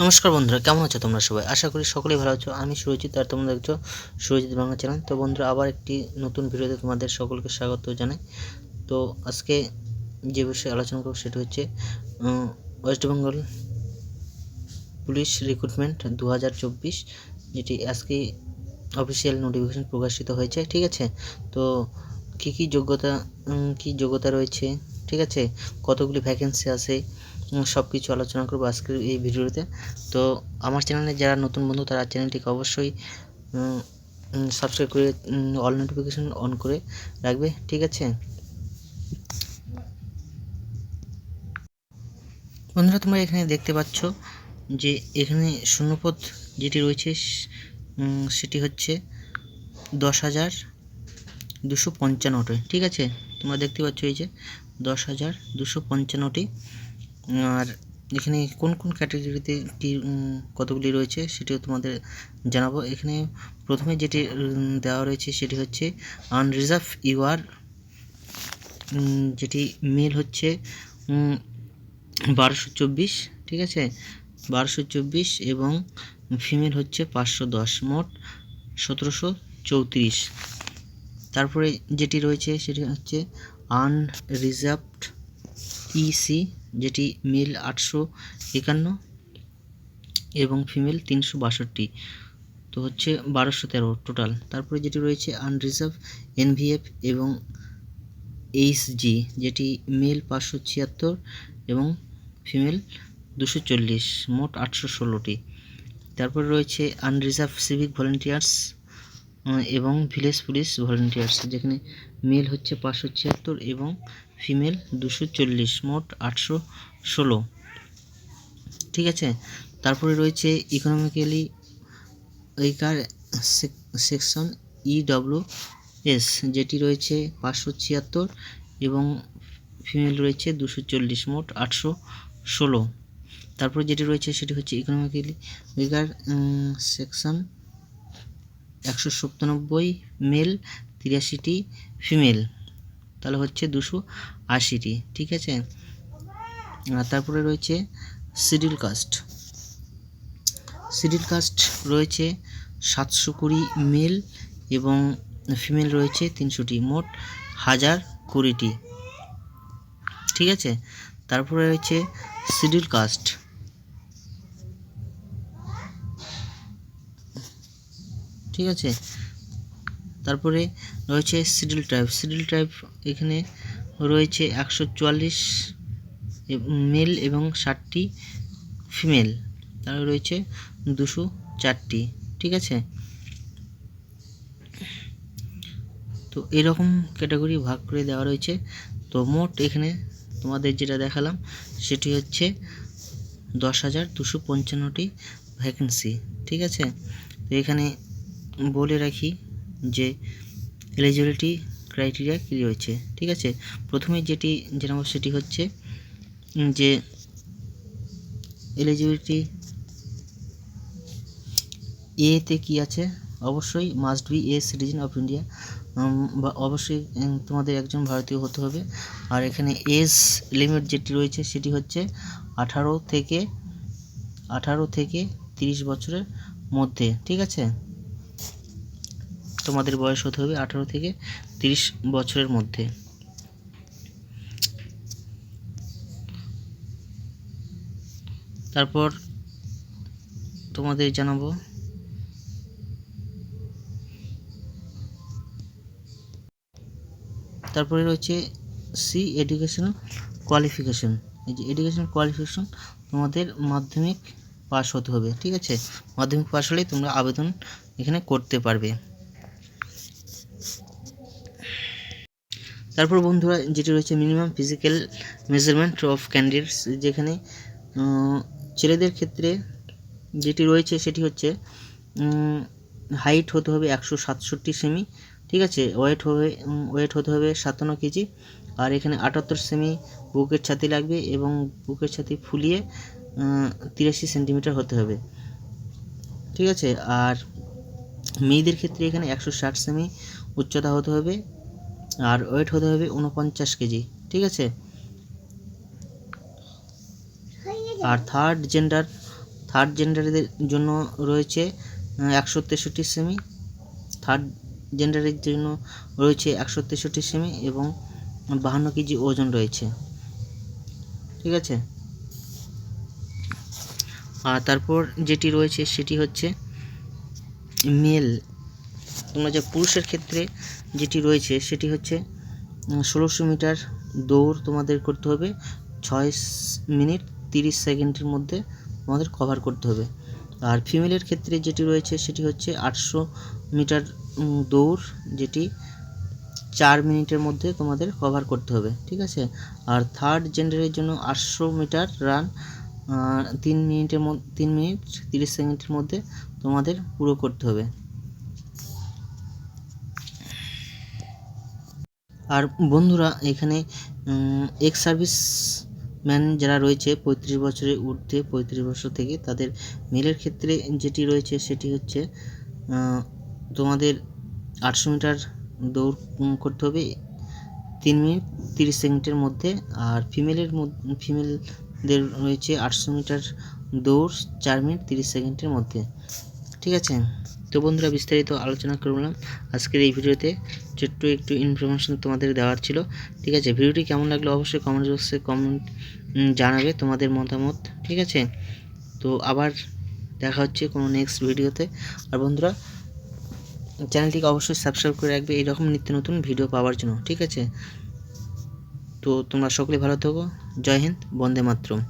নমস্কার বন্ধুরা, কেমন আছো তোমরা সবাই? আশা করি সকলেই ভালো আছো। আমি সুরজিৎ আর তোমরা দেখছ সুরজিৎ বাংলা চ্যানেল তো বন্ধুরা, আবার একটি নতুন ভিডিওতে তোমাদের সকলকে স্বাগত জানাই। তো আজকে যে বিষয়ে আলোচনা করব সেটি হচ্ছে ওয়েস্ট বেঙ্গল পুলিশ রিক্রুটমেন্ট দু হাজার চব্বিশ, যেটি আজকে অফিসিয়াল নোটিফিকেশন প্রকাশিত হয়েছে। ঠিক আছে? তো কী কী যোগ্যতা কী যোগ্যতা রয়েছে? ঠিক আছে? কতগুলি ভ্যাকেন্সি আছে? সব কিছু আলোচনা করব আজকের এই ভিডিওতে। তো আমার চ্যানেলে যারা নতুন বন্ধু, তারা চ্যানেলটিকে অবশ্যই সাবস্ক্রাইব করে অল নোটিফিকেশন অন করে রাখবে, ঠিক আছে? বন্ধুরা, তোমরা এখানে দেখতে পাচ্ছ যে এখানে শূন্যপদ যেটি রয়েছে সেটি হচ্ছে দশ হাজার দুশো পঞ্চান্নটি, ঠিক আছে? তোমরা দেখতে পাচ্ছ এই যে দশ হাজার দুশো পঞ্চান্নটি। আর এখানে কোন কোন ক্যাটাগরিতে কি কতগুলি রয়েছে সেটিও তোমাদের জানাব। এখানে প্রথমে যেটি দেওয়া রয়েছে সেটি হচ্ছে আনরিজার্ভ ইউআর যেটি মেল হচ্ছে বারোশো চব্বিশ, ঠিক আছে? বারোশো চব্বিশ এবং ফিমেল হচ্ছে পাঁচশো দশ, মোট সতেরোশো চৌত্রিশ। তারপরে যেটি রয়েছে সেটি হচ্ছে আনরিজার্ভড ইসি যেটি মেল আটশো একান্ন এবং ফিমেল তিনশো বাষট্টি। তো হচ্ছে বারোশো তেরো টোটাল তারপরে যেটি রয়েছে আনরিজার্ভ এনভিএফ এবং এইচজি যেটি মেল পাঁচশো ছিয়াত্তর এবং ফিমেল দুশো চল্লিশ, মোট আটশো ষোলোটি। তারপরে রয়েছে আনরিজার্ভ সিভিক ভলেন্টিয়ার্স এবং ভিলেজ পুলিশ ভলেন্টিয়ার্স যেখানে মেল হচ্ছে পাঁচশো ছিয়াত্তর এবং ফিমেল দুশো চল্লিশ, মোট আটশো ষোলো। ঠিক আছে? তারপরে রয়েছে economically weaker section E W S যেটি রয়েছে পাঁচশো ছিয়াত্তর এবং ফিমেল রয়েছে দুশো চল্লিশ, মোট আটশো ষোলো। তারপরে যেটি রয়েছে সেটি হচ্ছে ইকোনমিক্যালি ওয়েকার সেকশন একশো সপ্তানব্বই, মেল তিরাশিটি ফিমেল। তাহলে হচ্ছে দুশো আশিটি, ঠিক আছে? আর তারপরে রয়েছে শিডিউল কাস্ট। শিডিউল কাস্ট রয়েছে সাতশো কুড়ি মেল এবং ফিমেল রয়েছে তিনশোটি, মোট হাজার কুড়িটি। ঠিক আছে? তারপরে রয়েছে শিডিউল কাস্ট। ঠিক আছে? তারপরে রয়েছে শিডিউল ট্রাইব শিডিউল ট্রাইব এখানে রয়েছে একশো চুয়াল্লিশ মেল এবং ষাটটি ফিমেল। তারপরে রয়েছে দুশো চারটি। ঠিক আছে? তো এরকম ক্যাটাগরি ভাগ করে দেওয়া রয়েছে। তো মোট এখানে তোমাদের যেটা দেখালাম, সেটি হচ্ছে দশ হাজার দুশো পঞ্চান্নটি ভ্যাকেন্সি ঠিক আছে? তো এখানে বলে রাখি যে এলিজিবিলিটি ক্রাইটেরিয়া কী রয়েছে, ঠিক আছে? প্রথমে যেটি জানাব সেটি হচ্ছে যে এলিজিবিলিটি এতে কি আছে? অবশ্যই must be a citizen of India বা অবশ্যই তোমাদের একজন ভারতীয় হতে হবে। আর এখানে এজ লিমিট যেটি রয়েছে সেটি হচ্ছে আঠারো থেকে আঠারো থেকে তিরিশ বছরের মধ্যে, ঠিক আছে? তোমাদের বয়স হতে হবে আঠারো থেকে তিরিশ বছরের মধ্যে। তারপর তোমাদের জানাব। তারপরে রয়েছে সি এডুকেশনাল কোয়ালিফিকেশন এই যে এডুকেশনাল কোয়ালিফিকেশন তোমাদের মাধ্যমিক পাস হতে হবে, ঠিক আছে? মাধ্যমিক পাস হলেই তোমরা আবেদন এখানে করতে পারবে। তারপর বন্ধুরা, যেটি রয়েছে minimum physical measurement of candidates যেখানে ছেলেদের ক্ষেত্রে যেটি রয়েছে সেটি হচ্ছে হাইট হতে হবে একশো সাতষট্টি সেমি ঠিক আছে? ওয়েট হবে ওয়েট হতে হবে সাতান্ন কেজি। আর এখানে আটাত্তর সেমি বুকের ছাতি লাগবে এবং বুকের ছাতি ফুলিয়ে তিরাশি সেন্টিমিটার হতে হবে। ঠিক আছে? আর মেয়েদের ক্ষেত্রে এখানে একশো ষাট সেমি উচ্চতা হতে হবে। আর ওয়েট হতে হবে উনপঞ্চাশ কেজি, ঠিক আছে? আর থার্ড জেন্ডার থার্ড জেন্ডারদের জন্য রয়েছে একশো তেষট্টি সেমি থার্ড জেন্ডারের জন্য রয়েছে একশো তেষট্টি সেমি এবং বাহান্ন কেজি ওজন রয়েছে, ঠিক আছে? আর তারপর যেটি রয়েছে সেটি হচ্ছে মেল তোমরা যে পুরুষের ক্ষেত্রে যেটি রয়েছে, সেটি হচ্ছে ষোলোশো মিটার দৌড় তোমাদের করতে হবে, ছয় মিনিট তিরিশ সেকেন্ডের মধ্যে তোমাদের কভার করতে হবে। আর ফিমেলের ক্ষেত্রে যেটি রয়েছে, সেটি হচ্ছে আটশো মিটার দৌড়, যেটি চার মিনিটের মধ্যে তোমাদের কভার করতে হবে, ঠিক আছে? আর থার্ড জেন্ডারের জন্য আটশো মিটার রান তিন মিনিটের মধ্যে, তিন মিনিট তিরিশ সেকেন্ডের মধ্যে তোমাদের পুরো করতে হবে। আর বন্ধুরা, এখানে এক্স সার্ভিস ম্যান যারা রয়েছে, পঁয়ত্রিশ বছরের ঊর্ধ্বে, পঁয়ত্রিশ বছর থেকে তাদের মেলের ক্ষেত্রে যেটি রয়েছে সেটি হচ্ছে তোমাদের আটশো মিটার দৌড় করতে হবে তিন মিনিট তিরিশ সেকেন্ডের মধ্যে। আর ফিমেলের ফিমেলদের রয়েছে আটশো মিটার দৌড় চার মিনিট তিরিশ সেকেন্ডের মধ্যে। ঠিক আছে? তো বন্ধুরা বিস্তারিত আলোচনা করলাম আজকের এই ভিডিওতে ছোট্ট একটু ইনফরমেশন তোমাদের দেওয়ার ছিল। ঠিক আছে? ভিডিওটি কেমন লাগল অবশ্যই কমেন্ট বক্সে কমেন্ট জানাবে তোমাদের মতামত। ঠিক আছে? তো আবার দেখা হচ্ছে কোনো নেক্সট ভিডিওতে। আর বন্ধুরা, চ্যানেলটিকে অবশ্যই সাবস্ক্রাইব করে রাখবে। এইরকম নিত্য নতুন ভিডিও পাওয়ার জন্য। ঠিক আছে? তো তোমরা সকলে ভালো থাকো। জয় হিন্দ, বন্দে মাতরম।